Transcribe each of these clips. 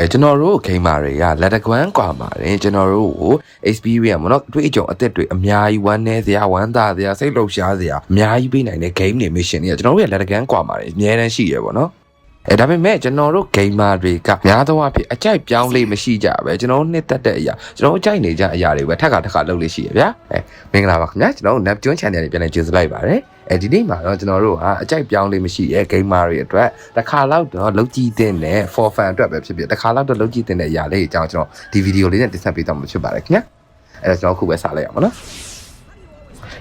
အဲကျွန်တော်တို့ဂိမ်းမာတွေကလက်တကွမ်းကွာမာတယ်ကျွန်တော်တို့ကို experience ပေါ့နော်တွေ့အကြုံအသက်တွေအများကြီးဝမ်းနေစရာဝမ်းသာစရာစိတ်လှုပ်ရှားစရာအများကြီးပေးနိုင်တဲ့ game တွေ mission တွေကကျွန်တော်တို့ရဲ့လက်တကွမ်းကွာမာတယ်အများတန်းရှိရပေါ့နော် အဲဒါပေမဲ့ကျွန်တော်တို့ gamer တွေကများသောအားဖြင့်အကြိုက်ပြောင်းလေးမရှိကြပဲကျွန်တော်တို့နှစ်သက်တဲ့အရာကျွန်တော်တို့အကြိုက်နေကြအရာတွေပဲထပ်ခါထပ်ခါလုပ်လို့ရှိရဗျာအဲမင်္ဂလာပါခင်ဗျာကျွန်တော်တို့ Neptune channel တွေပြန်လည်ကြိုဆိုလိုက်ပါတယ်အဲဒီနေ့မှာတော့ကျွန်တော်တို့ဟာအကြိုက်ပြောင်းလေးမရှိရဲ့ gamer တွေအတွက်တစ်ခါလောက်တော့လုံးကြည့်တဲ့နဲ့ for fun အတွက်ပဲဖြစ်ဖြစ်တစ်ခါလောက်တော့လုံးကြည့်တဲ့အရာလေးအကြောင်းကျွန်တော်ဒီဗီဒီယိုလေးနဲ့တင်ဆက်ပေးတော့မှာဖြစ်ပါတယ်ခင်ဗျာအဲဒါကျွန်တော်ခုပဲစလိုက်ရအောင်နော်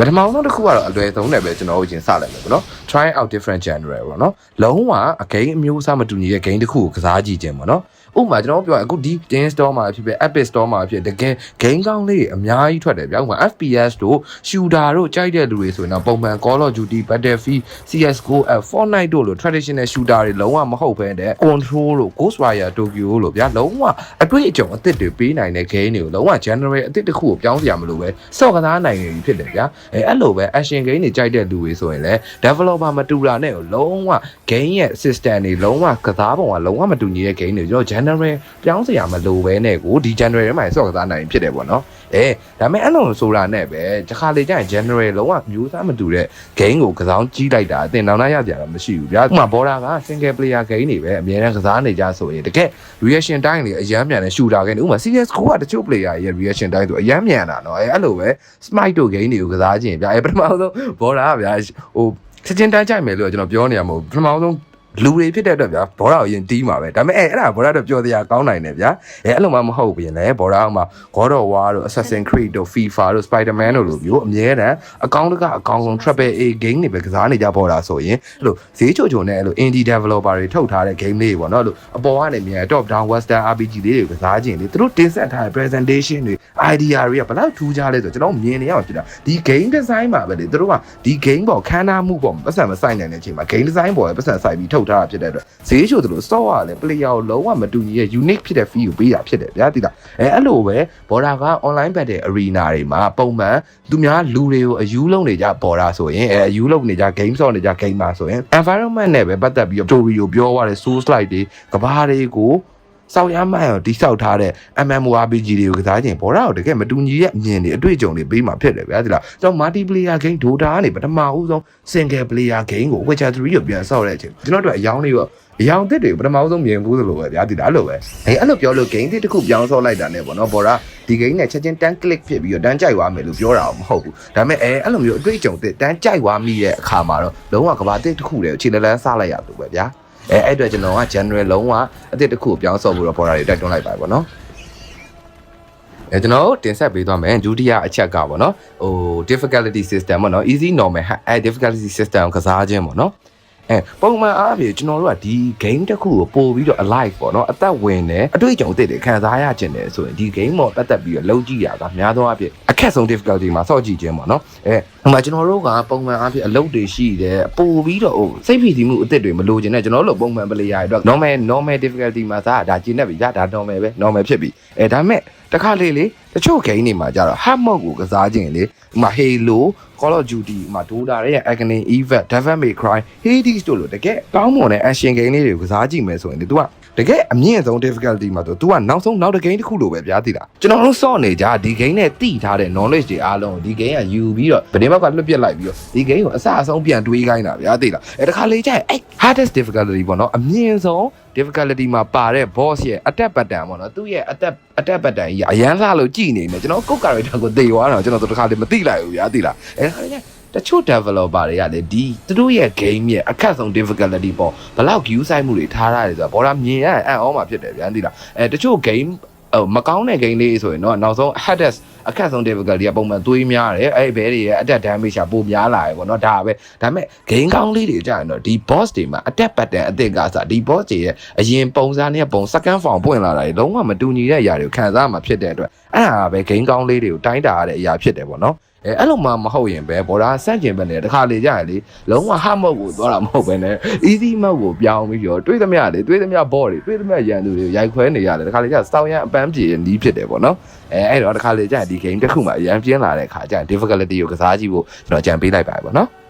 ပထမဆုံးတစ်ခုကတော့အလွယ်ဆုံးနဲ့ပဲကျွန်တော်တို့ချင်းစလိုက်မယ်ပေါ့နော် try out different genre ပေါ့နော်လုံးဝအဂိမ်းအမျိုးအစားမတူညီတဲ့ game တစ်ခုကိုကစားကြည့်ခြင်းပေါ့နော် ဥပမာကျွန်တော်ပြောအခုဒီ Game Store မှာဖြစ်ဖြစ် Epic Store မှာဖြစ်တကယ် game ကောင်းလေးတွေအများကြီးထွက်တယ်ဗျာဥပမာ FPS တို့ shooter တို့ကြိုက်တဲ့လူတွေဆိုရင်တော့ပုံမှန် Call of Duty Battlefield CS:GO Fortnite တို့လို traditional shooter တွေလုံးဝမဟုတ်ဘဲတဲ့ Control တို့ Ghostwire Tokyo လို့ဗျာလုံးဝအတွေ့အကြုံအသစ်တွေပေးနိုင်တဲ့ game တွေကိုလုံးဝ general အသစ်တစ်ခုကိုပြောင်းစရာမလိုပဲစော့ကစားနိုင်နေပြီဖြစ်တယ်ဗျာအဲအဲ့လိုပဲ action game တွေကြိုက်တဲ့လူတွေဆိုရင်လည်း developer မတူတာနဲ့လုံးဝ game ရဲ့ system တွေလုံးဝကစားပုံကလုံးဝမတူညီတဲ့ game တွေကျွန်တော် general ပြောင်းစရာမလိုပဲနဲ့ကိုဒီ general ထဲမှာစော့ကစားနိုင်ဖြစ်တယ်ပေါ့နော်အဲဒါပေမဲ့အဲ့လိုဆိုတာနဲ့ပဲတစ်ခါလေကျရင် general လုံးဝမျိုးစားမတူတဲ့ game ကိုကစားကြီးလိုက်တာအတင်တောင်နာရကြတာမရှိဘူးဗျာဥပမာ border က single player game တွေပဲအများနဲ့ကစားနေကြဆိုရင်တကယ် reaction time တွေအရမ်းမြန်တဲ့ shooter game တွေဥပမာ CS:GO ကတချို့ player ရဲ့ reaction time ဆိုအရမ်းမြန်တာနော်အဲအဲ့လိုပဲ smite တို့ game တွေကိုကစားခြင်းဗျာအဲပထမဆုံး border ကဗျာဟိုချက်ချင်းတန်းကြိုက်မယ်လို့ကျွန်တော်ပြောနေရမဟုတ်ပထမဆုံး လူတွေဖြစ်တဲ့အတွက်ဗျာဘောရာကိုရင်တီးမှာပဲဒါပေမဲ့အဲ့ဒါဘောရာတော့ပြောတရားကောင်းနိုင်တယ်ဗျာအဲအဲ့လိုမှမဟုတ်ပြင်လေဘောရာကမှ God of War တို့ Assassin's Creed တို့ FIFA တို့ Spider-Man တို့လိုမျိုးအမြဲတမ်းအကောင့်တကအကောင့်ဆုံး Triple A game တွေပဲကစားနေကြဘောရာဆိုရင်အဲ့လိုဈေးချိုချိုနဲ့အဲ့လို indie developer တွေထုတ်ထားတဲ့ game လေးတွေပေါ့နော်အဲ့လိုအပေါ်ကနေမြန် top down western RPG လေးတွေကစားခြင်းလေသူတို့တင်ဆက်ထားတဲ့ presentation တွေ idea တွေကဘယ်လောက်ထူးခြားလဲဆိုတော့ကျွန်တော်မြင်နေရမှာဖြစ်တာဒီ game design မှာပဲလေသူတို့ကဒီ game ပေါ်ခန်းနာမှုပေါ်ပတ်စံမဆိုင်နိုင်တဲ့အချိန်မှာ game design ပေါ်ပဲပတ်စံဆိုင်ပြီးထုတ်ထားတာဖြစ်တဲ့အတွက်ဈေးချိုသလို store ကလည်း player ကိုလုံးဝမတူညီရဲ့ unique ဖြစ်တဲ့ feel ကိုပေးတာဖြစ်တယ်ဗျာတိလားအဲအဲ့လိုပဲ border က online battle arena တွေမှာပုံမှန်သူများလူတွေကိုအယူလုံးနေကြ border ဆိုရင်အဲအယူလုံးနေကြ game ဆော့နေကြ game မှာဆိုရင် environment နဲ့ပဲပတ်သက်ပြီးတော့ story ကိုပြောရတဲ့ source slide တွေကဘာတွေကို စောက်ရမ်းမှန်အောင်တိဆောက်ထားတဲ့ MMORPG တွေကိုကစားခြင်းဘောရာကိုတကယ်မတူညီရဲ့အမြင်တွေအတွေ့အကြုံတွေပေးမှာဖြစ်တယ်ဗျာဒီလားကျွန်တော် multiplayer game Dota ကနေပထမဦးဆုံး single player game ကို Witcher 3ကိုပြန်ဆောက်တဲ့အချိန်ကျွန်တော်တို့အယောင်းလေးရောအယောင်တစ်တွေကိုပထမဆုံးမြင်ဘူးသလိုပဲဗျာဒီလားအဲ့လိုပဲအဲအဲ့လိုပြောလို့ game တစ်ခုပြောင်းဆောက်လိုက်တာ ਨੇ ပေါ့နော်ဘောရာဒီ game နဲ့ချက်ချင်းတန်း click ဖြစ်ပြီးတော့တန်းကြိုက်သွားမယ်လို့ပြောတာမဟုတ်ဘူးဒါပေမဲ့အဲအဲ့လိုမျိုးအတွေ့အကြုံတစ်တန်းကြိုက်သွားမိတဲ့အခါမှာတော့လုံးဝကဘာတစ်တစ်ခုတည်းကိုခြေလန်းစလိုက်ရလို့ပဲဗျာ အဲအဲ့အတွက်ကျွန်တော်က general လုံးဝအသစ်တစ်ခုကိုပြောင်းဆော့ဖို့တော့ပေါ်တာတွေတက်တွန်းလိုက်ပါပေါ့နော်အဲကျွန်တော်တင်ဆက်ပေးသွားမယ်ဒုတိယအချက်ကပေါ့နော်ဟို difficulty system ပေါ့နော် easy normal အဲ difficulty system ကိုကစားခြင်းပေါ့နော်အဲပုံမှန်အားဖြင့်ကျွန်တော်တို့ကဒီ game တစ်ခုကိုပို့ပြီးတော့ alive ပေါ့နော်အသက်ဝင်တယ်အတွေ့အကြုံအသစ်တွေခံစားရခြင်းတယ်ဆိုရင်ဒီ game ပေါ်ပတ်သက်ပြီးတော့လုံးကြည့်ရတာများသောအားဖြင့်အခက်ဆုံး difficulty မှာစော့ကြည့်ခြင်းပေါ့နော်အဲ ဟိုမှာကျွန်တော်တို့ကပုံမှန်အားဖြင့်အလုပ်တွေရှိတယ်ပို့ပြီးတော့ဟိုစိတ်ဖိစီးမှုအသစ်တွေမလိုချင်တဲ့ကျွန်တော်တို့လိုပုံမှန် player တွေအတွက် normal normal difficulty မှာသာဒါကျင်းနေပြီဒါဒါ normal ပဲ normal ဖြစ်ပြီအဲဒါပေမဲ့တခါလေလေတချို့ game တွေမှာကြတော့ hard mode ကိုကစားခြင်းလေဥမာ Halo Call of Duty ဥမာ Dota ရဲ့ Agony Event Devil May Cry Hades တို့လိုတကယ်ကောင်းမွန်တဲ့ action game လေးတွေကိုကစားကြည့်မယ်ဆိုရင်လေ तू ကတကယ်အမြင့်ဆုံး difficulty မှာဆို तू ကနောက်ဆုံးနောက်တစ် game တစ်ခုလိုပဲဗျာသိလားကျွန်တော်တို့စော့နေကြဒီ game နဲ့တိထားတဲ့ knowledge တွေအားလုံးကိုဒီ game ကယူပြီးတော့ဗနေဘက်ကလွတ်ပြစ်လိုက်ပြီးတော့ဒီ game ကိုအစအဆုံးပြန်တွေးခိုင်းတာဗျာသိလားအဲတခါလေကြာရင်အဲ့ hardest difficulty ပေါ့နော်အမြင့်ဆုံး difficulty မှာပါတဲ့ boss ရဲ့အတက်ပတ်တန်ပေါ့နော်သူ့ရဲ့အတက်အတက်ပတ်တန်ကြီးအရန်လှလို့ကြည်နေတယ်ကျွန်တော်ကုတ် character ကိုတေသွားတော့ကျွန်တော်တို့တခါလေမသိလိုက်ဘူးဗျာသိလားအဲတခါလေကြာတချို့ developer တွေကလည်းဒီသူတို့ရဲ့ game ရဲ့အခက်ဆုံး difficulty ပေါ့ဘလောက် view ဆိုင်မှုတွေထားရတယ်ဆိုတာဘောရမြင်ရရင်အံ့ဩမှာဖြစ်တယ်ဗျာသိလားအဲတချို့ game ဟိုမကောင်းတဲ့ game လေးဆိုရင်တော့နောက်ဆုံး hardest အခက်ဆုံး difficulty ကပုံမှန်သွေးများတယ်အဲ့ဘဲတွေရဲ့အတက် damage ကပိုများလာရပေါ့နော်ဒါပဲဒါပေမဲ့ game ကောင်းလေးတွေကြာရင်တော့ဒီ boss တွေမှာအတက် pattern အသစ်ကစားဒီ boss တွေရဲ့အရင်ပုံစံနဲ့ပုံ second form ပွင့်လာတာတွေလုံးဝမတူညီတဲ့အရာတွေကိုခံစားမှာဖြစ်တဲ့အတွက်အဲ့ဒါပဲ game ကောင်းလေးတွေကိုတိုင်းတာရတဲ့အရာဖြစ်တယ်ပေါ့နော် အဲအဲ့လိုမှမဟုတ်ရင်ပဲဘော်ဒါစန့်ကျင်ပဲနေတခါလေကြာရင်လေလုံးဝဟမုတ်ကိုသွားတာမဟုတ်ပဲနဲ့ easy mode ကိုပြောင်းပြီးတော့တွေးသမျှလေတွေးသမျှဘော်တွေတွေးသမျှရန်သူတွေရိုက်ခွဲနေရတယ်တခါလေကြာစောင်းရန်အပန်းပြေနီးဖြစ်တယ်ပေါ့နော်အဲအဲ့တော့တခါလေကြာဒီ game တစ်ခုမှအရန်ပြင်းလာတဲ့ခါကြာ difficulty ကိုကစားကြည့်ဖို့ကျွန်တော်ကြံပေးလိုက်ပါပေါ့နော်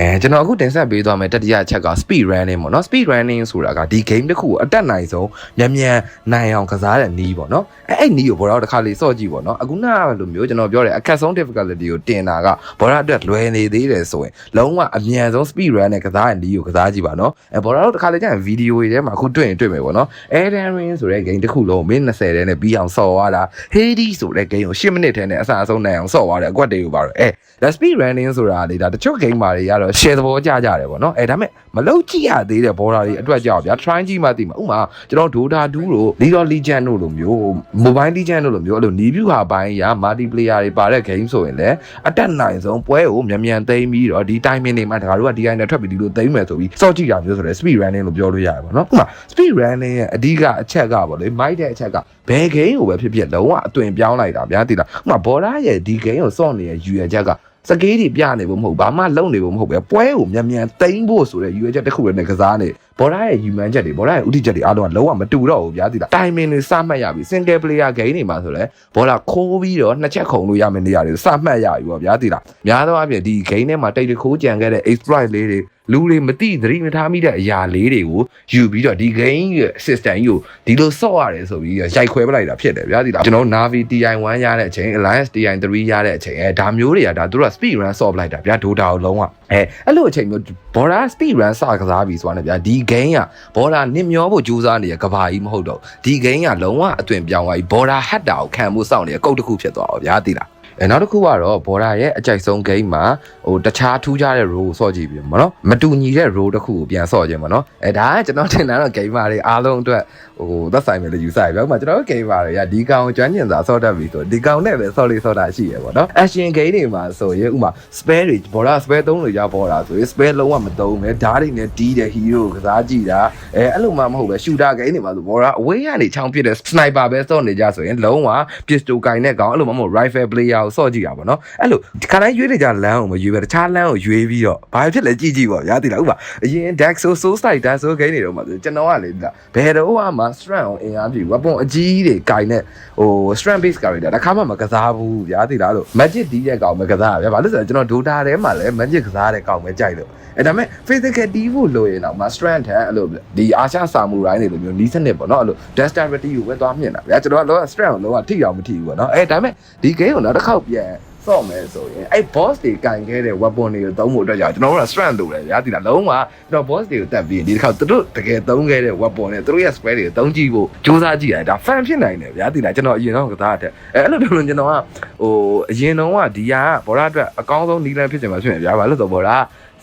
အဲကျွန်တော်အခုတင်ဆက်ပေးသွားမယ်တတိယအချက်က speed running ပေါ့နော် speed running ဆိုတာကဒီ game တစ်ခုကိုအတက်နိုင်ဆုံးမြန်မြန်နိုင်အောင်ကစားတဲ့နည်းပေါ့နော်အဲအဲ့နည်းကိုဘောတော့တစ်ခါလေးစော့ကြည့်ပေါ့နော်အခုနကလိုမျိုးကျွန်တော်ပြောတယ်အခက်ဆုံး difficulty ကိုတင်တာကဘောတော့အတွက်လွယ်နေသေးတယ်ဆိုရင်လုံးဝအမြန်ဆုံး speed run နဲ့ကစားတဲ့နည်းကိုကစားကြည့်ပါနော်အဲဘောတော့တစ်ခါလေးကျရင်ဗီဒီယိုတွေထဲမှာအခုတွေ့ရင်တွေ့မယ်ပေါ့နော် Elden Ring ဆိုတဲ့ game တစ်ခုလုံးမင်း20ထဲနဲ့ပြီးအောင်ဆော့သွားတာ Hades ဆိုတဲ့ game ကို10မိနစ်ထဲနဲ့အစအဆုံးနိုင်အောင်ဆော့သွားတယ်အကွက်တွေကိုပါတော့အဲ the speed running ဆိုတာလေဒါတချို့ game ပါတွေကတော့ share သဘောကျကြတယ်ပေါ့နော်အဲဒါပေမဲ့မလုံးကြည့်ရသေးတဲ့ဘော်ဒါတွေအတွက်ကြောက်ဗျာ try ကြည့်မှသိမှာဥမာကျွန်တော် Dota 2တို့ League of Legends တို့လိုမျိုး mobile legend တို့လိုမျိုးအဲ့လို review ဟာပိုင်းရ multiplayer တွေပါတဲ့ game ဆိုရင်လည်းအတက်နိုင်ဆုံးပွဲကိုမြန်မြန်သိမ်းပြီးတော့ဒီ timing တွေမှာတခါတို့က DI နဲ့ထွက်ပြီးဒီလိုသိမ်းမယ်ဆိုပြီးစော့ကြည့်တာမျိုးဆိုတော့ speed running လို့ပြောလို့ရတယ်ပေါ့နော်ဥမာ speed running ရဲ့အဓိကအချက်ကပေါ့လေမိုက်တဲ့အချက်ကဘယ် game ကိုပဲဖြစ်ဖြစ်လုံးဝအသွင်ပြောင်းလိုက်တာဗျာသိလားဥမာဘော်ဒါရဲ့ဒီ game ကိုစော့နေတဲ့ယူရချက်က စကေးတွေပြနေဖို့မဟုတ်ဘာမှလုံနေဖို့မဟုတ်ပဲပွဲကိုမြန်မြန်သိမ်းဖို့ဆိုတဲ့ရွေးချက်တစ်ခုနဲ့ကစားနေဘော်ဒါရဲ့ယူမှန်းချက်တွေဘော်ဒါရဲ့ဥတီချက်တွေအားလုံးကလုံးဝမတူတော့ဘူးဗျာသိလား timing တွေစမှတ်ရပြီ single player game တွေမှာဆိုလဲဘော်ဒါခိုးပြီးတော့နှစ်ချက်ခုံလို့ရမယ့်နေရာတွေစမှတ်ရပြီပေါ့ဗျာသိလားများသောအားဖြင့်ဒီ game ထဲမှာတိတ်တခိုးကြံခဲ့တဲ့ exploit လေးတွေ လူတွေမသိသတိမထားမိတဲ့အရာလေးတွေကိုယူပြီးတော့ဒီ game ရဲ့ system ကြီးကိုဒီလိုဆော့ရတယ်ဆိုပြီးရိုက်ခွဲပလိုက်တာဖြစ်တယ်ဗျာဒီလားကျွန်တော် Navi TI1 ရတဲ့အချိန် Alliance TI3 ရတဲ့အချိန်အဲဒါမျိုးတွေကဒါသူတို့က speed run ဆော့ပလိုက်တာဗျာ Dota ကိုလုံးဝအဲအဲ့လိုအချိန်မျိုး border speed run စကစားပြီးဆိုတာနဲ့ဗျာဒီ game က border နစ်မျောဖို့ကြိုးစားနေတဲ့ကဘာကြီးမဟုတ်တော့ဒီ game ကလုံးဝအသွင်ပြောင်းသွားပြီး border ဟတ်တာကိုခံမှုစောင့်နေတဲ့ကုတ်တစ်ခုဖြစ်သွားတော့ဗျာသိလား အဲနောက်တစ်ခုကတော့ဘော်ဒါရဲ့အကြိုက်ဆုံး game မှာဟိုတခြားထူးခြားတဲ့ role ကိုစော့ကြည့်ပြီးမနော်မတူညီတဲ့ role တစ်ခုကိုပြန်စော့ခြင်းမနော်အဲဒါကကျွန်တော်ထင်တာတော့ gamer တွေအားလုံးအတွက် ဟိုသက်ဆိုင်မယ်လို့ယူဆရပြီ။ဥပမာကျွန်တော်တို့ gamer တွေကဒီကောင်ကိုကျွမ်းကျင်စွာစော့တတ်ပြီဆိုဒီကောင်နဲ့ပဲစော့လေးစော့တာရှိရပေါ့နော်။ action game တွေမှာဆိုရင်ဥပမာ spare တွေဘော်ဒါ spare သုံးလို့ရဘော်ဒါဆိုရင် spare လုံးဝမသုံးပဲဓာတ်တွေနဲ့တီးတဲ့ hero ကိုကစားကြည့်တာအဲအဲ့လိုမှမဟုတ်ပဲ shooter game တွေမှာဆိုဘော်ဒါအဝေးကနေချောင်းပစ်တဲ့ sniper ပဲစော့နေကြဆိုရင်လုံးဝ pistol ကင်တဲ့ကောင်အဲ့လိုမှမဟုတ် rifle player ကိုစော့ကြည့်တာပေါ့နော်အဲ့လိုဒီခါတိုင်းရွေးနေကြလမ်းကိုမရွေးပဲတခြားလမ်းကိုရွေးပြီးတော့ဘာဖြစ်လဲကြည့်ကြည့်ပေါ့ညာသိလားဥပမာအရင် Dark Souls Soul Style Dark Souls game တွေတော့မှာကျွန်တော်ကလေဒီလားဘယ်တော့မှ strength အောင်အင်အားပြ weapon အကြီးတွေကင်တဲ့ဟို strength base character တခါမှမကစားဘူးညာသိလားလို့ magic တီးတဲ့ကောင်မကစားရဗျာဘာလို့လဲဆိုတော့ကျွန်တော် Dota ထဲမှာလည်း magic ကစားတဲ့ကောင်ပဲကြိုက်လို့အဲဒါမဲ့ physical တီးဖို့လိုရင်တော့ strength ထက်အဲ့လိုဒီအာရှစာမူရိုင်းတွေလိုမျိုးနီးစနစ်ပေါ့နော်အဲ့လို dexterity ကိုပဲသွားမြင်တာဗျာကျွန်တော်ကလောက strength ကိုလောကထိအောင်မထိဘူးပေါ့နော်အဲဒါမဲ့ဒီ game ကိုတော့တစ်ခေါက်ပြန် စော့မယ်ဆိုရင်အဲ့ boss တွေကင်ခဲ့တဲ့ weapon တွေကိုသုံးဖို့အတွက်ကြောင့်ကျွန်တော်တို့က strength လိုတယ်ဗျာဒီလားလုံးဝကျွန်တော် boss တွေကိုတက်ပြီးဒီတစ်ခါသူတို့တကယ်သုံးခဲ့တဲ့ weapon နဲ့သူတို့ရဲ့ spell တွေကိုသုံးကြည့်ဖို့စူးစမ်းကြည့်ရတယ်ဒါ fan ဖြစ်နိုင်တယ်ဗျာဒီလားကျွန်တော်အရင်တော့ကစားတဲ့အဲ့လိုတော့ကျွန်တော်ကဟိုအရင်တော့ကဒီဟာဘောရအတွက်အကောင်းဆုံးနီးလန်းဖြစ်ချင်မှဖြစ်မယ်ဗျာဘာလို့ဆိုဘောရ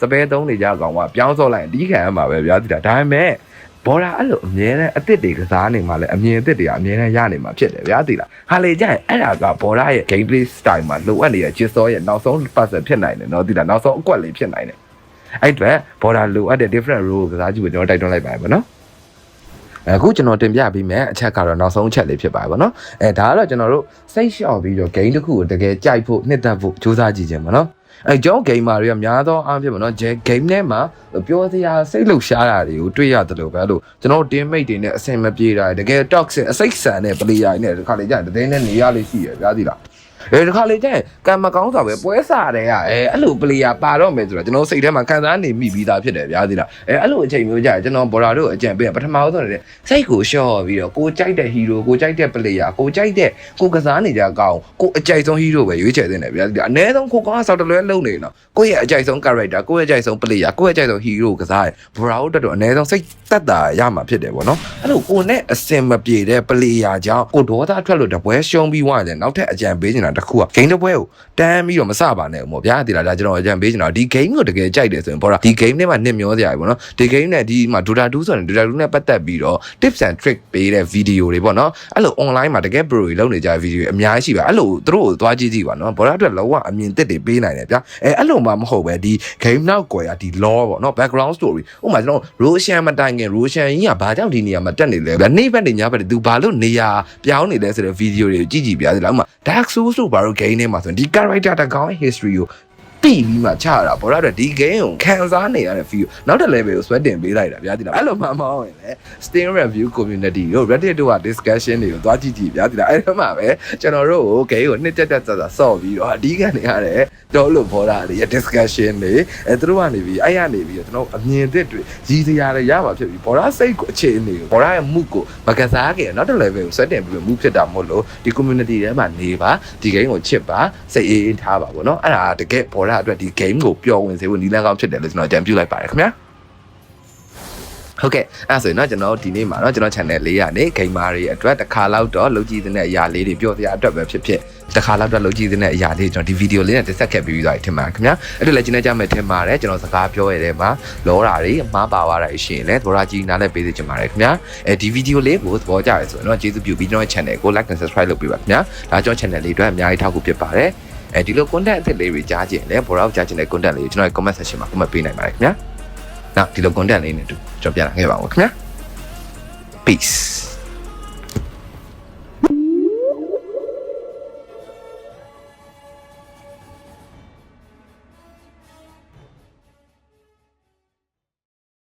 စပယ်သုံးနေကြကောင်ကပြောင်းစော့လိုက်တီးခံရမှာပဲဗျာဒီလားဒါပေမဲ့ ဘော်ဒါအဲ့လိုအမြဲတမ်းအစ်စ်တွေကစားနေမှလည်းအမြင်အစ်စ်တွေကအမြဲတမ်းရနေမှဖြစ်တယ်ဗျာသိလားဟာလေကြရင်အဲ့ဒါကဘော်ဒါရဲ့ game play style မှာလိုအပ်နေတဲ့ jigsaw ရဲ့နောက်ဆုံး puzzle ဖြစ်နိုင်တယ်နော်သိလားနောက်ဆုံးအကွက်လေးဖြစ်နိုင်တယ်အဲ့အတွက်ဘော်ဒါလိုအပ်တဲ့ different role ကိုကစားကြည့်ဖို့ကျွန်တော်တိုက်တွန်းလိုက်ပါတယ်ဗောနော်အခုကျွန်တော်တင်ပြပေးမယ်အချက်ကတော့နောက်ဆုံးအချက်လေးဖြစ်ပါတယ်ဗောနော်အဲဒါကတော့ကျွန်တော်တို့စိတ်လျှော့ပြီးတော့ game တစ်ခုကိုတကယ်ကြိုက်ဖို့နှစ်သက်ဖို့စူးစမ်းကြည့်ခြင်းဗောနော် အဲကျွန်တော် gamer တွေကများသောအားဖြင့်ပေါ့နော် game ထဲမှာပြောစရာစိတ်လှုပ်ရှားတာတွေကိုတွေ့ရတယ်လို့ပဲလို့ကျွန်တော် teammate တွေနဲ့အဆင်မပြေတာတကယ် toxic အစိတ်ဆန်တဲ့ player တွေနဲ့ဒီခါလေးကျရင်တည်င်းနဲ့နေရလေးရှိရဗျာဒီလား အဲဒီခါလေးကျရင်ကံမကောင်းစွာပဲပွဲစားတယ်ကအဲအဲ့လို player ပါတော့မယ်ဆိုတော့ကျွန်တော်စိတ်ထဲမှာခံစားနေမိပြီးသားဖြစ်တယ်ဗျာဒီလားအဲအဲ့လိုအချိန်မျိုးကျရင်ကျွန်တော်ဘော်ဒါတို့အကြံပေးပထမဆုံးနေတဲ့စိတ်ကိုရှော့ပြီးတော့ကိုကြိုက်တဲ့ hero ကိုကြိုက်တဲ့ player ကိုကြိုက်တဲ့ကိုကစားနေကြကောင်ကိုအကြိုက်ဆုံး hero ပဲရွေးချယ်သင့်တယ်ဗျာဒီလားအနည်းဆုံးကိုကောင်းဆောက်တလွဲလုံနေတော့ကိုယ့်ရဲ့အကြိုက်ဆုံး character ကိုယ့်ရဲ့အကြိုက်ဆုံး player ကိုယ့်ရဲ့အကြိုက်ဆုံး hero ကစားရဘော်ဒါတို့တက်တော့အနည်းဆုံးစိတ်သက်သာရမှာဖြစ်တယ်ပေါ့နော်အဲ့လိုကိုနဲ့အစင်မပြေတဲ့ player ကြောင့်ကိုဒေါသထွက်လို့တပွဲရှုံးပြီးွားတယ်နောက်ထပ်အကြံပေးနေတာတစ်ခုက game တစ်ပွဲကိုတန်းပြီးတော့မစပါနဲ့ဦးမော်ဗျာဒီလားဒါကျွန်တော်အကြံပေးချင်တာဒီ game ကိုတကယ်ကြိုက်တယ်ဆိုရင်ဘောလားဒီ game ထဲမှာနှစ်မျောစရာပဲပေါ့နော်ဒီ game နဲ့ဒီမှာ Dota 2ဆိုရင် Dota 2နဲ့ပတ်သက်ပြီးတော့ tips and trick ပေးတဲ့ video တွေပေါ့နော်အဲ့လို online မှာတကယ် pro တွေလုပ်နေကြတဲ့ video တွေအများကြီးရှိပါအဲ့လိုသူတို့ကိုသွားကြည့်ကြည့်ပါနော်ဘောလားအတွက်လောကအမြင်သစ်တွေပေးနိုင်တယ်ဗျာအဲအဲ့လိုမှမဟုတ်ပဲဒီ game နောက်ကွယ်ကဒီ law ပေါ့နော် background story ဥပမာကျွန်တော် Roshan မတိုင်ခင် Roshan ကြီးကဘာကြောင့်ဒီနေရာမှာတက်နေလဲဗျာနေ့ဘက်နေညဘက်သူဘာလို့နေရာပြောင်းနေလဲဆိုတဲ့ video တွေကိုကြည့်ကြည့်ပြရစီလားဥပမာ Dark Souls တို့ဘာလို့ game ထဲမှာဆိုရင်ဒီ character တကောင် history ကို သိပြီးပြီးမှချရတာဘောရအတွက်ဒီ game ကိုခံစားနေရတဲ့ feel နောက်တစ် level ကိုဆွဲတင်ပေးလိုက်တာဗျာဒီလားအဲ့လိုမှမဟုတ်ရင်လေ Steam review community တို့ Reddit တို့က discussion တွေကိုသွားကြည့်ကြည့်ဗျာဒီလားအဲ့ဒါမှပဲကျွန်တော်တို့ကို game ကိုနှစ်တက်တက်ဆက်ဆက်ဆော့ပြီးတော့အဓိကနေရတဲ့တော့လို့ဘောရတွေရဲ့ discussion တွေအဲသူတို့ကနေပြီးအဲ့ရနေပြီးတော့ကျွန်တော်အမြင်သစ်တွေရည်စရာတွေရမှာဖြစ်ပြီးဘောရစိတ်ကိုအခြေအနေကိုဘောရရဲ့မှုကိုမကစားခင်နောက်တစ် level ကိုဆွဲတင်ပြီးမှုဖြစ်တာမဟုတ်လို့ဒီ community ထဲမှာနေပါဒီ game ကိုချစ်ပါစိတ်အေးအေးထားပါဗောနော်အဲ့ဒါတကယ်ဘောရအတွက်ဒီ game ကိုပျော်ဝင်စေဖို့နီလန်းကောင်းဖြစ်တယ်လို့ကျွန်တော်အကြံပြုလိုက်ပါတယ်ခင်ဗျာဟုတ်ကဲ့အဲ့ဒါဆိုရင်တော့ကျွန်တော်ဒီနေ့မှာတော့ကျွန်တော် channel လေးကနေ gamer တွေအတွက်တစ်ခါလောက်တော့လုပ်ကြည့်တဲ့အရာလေးတွေပြောစရာအတွက်ပဲဖြစ်ဖြစ်တစ်ခါလောက်တော့လုပ်ကြည့်တဲ့အရာလေးကျွန်တော်ဒီဗီဒီယိုလေးနဲ့တက်ဆက်ခဲ့ပြီးသွားပြီထင်ပါတယ်ခင်ဗျာအဲ့ဒါလည်းကျင်းနေကြမယ်ထင်ပါတယ်ကျွန်တော်စကားပြောရတဲ့မှာလောတာတွေအမှားပါသွားတာရှိရင်လည်းဒေါ်လာကြီးနားလည်းပေးစေချင်ပါတယ်ခင်ဗျာအဲဒီဗီဒီယိုလေးကိုသဘောကျရဆိုရင်တော့ကျေးဇူးပြုပြီးကျွန်တော် channel ကို like and subscribe လုပ်ပေးပါခင်ဗျာဒါကျွန်တော် channel လေးအတွက်အများကြီးထောက်ကူဖြစ်ပါတယ် အဲဒီလို content အသစ်လေးတွေကြားကြည့်ရင်လည်းဘောရောက်ကြားချင်တဲ့ content လေးကိုကျွန်တော်ရဲ့ comment section မှာ comment ပေးနိုင်ပါတယ်ခင်ဗျာနောက်ဒီလို content လေးနဲ့တူကျွန်တော်ပြန်လာခဲ့ပါဦးခင်ဗျာ peace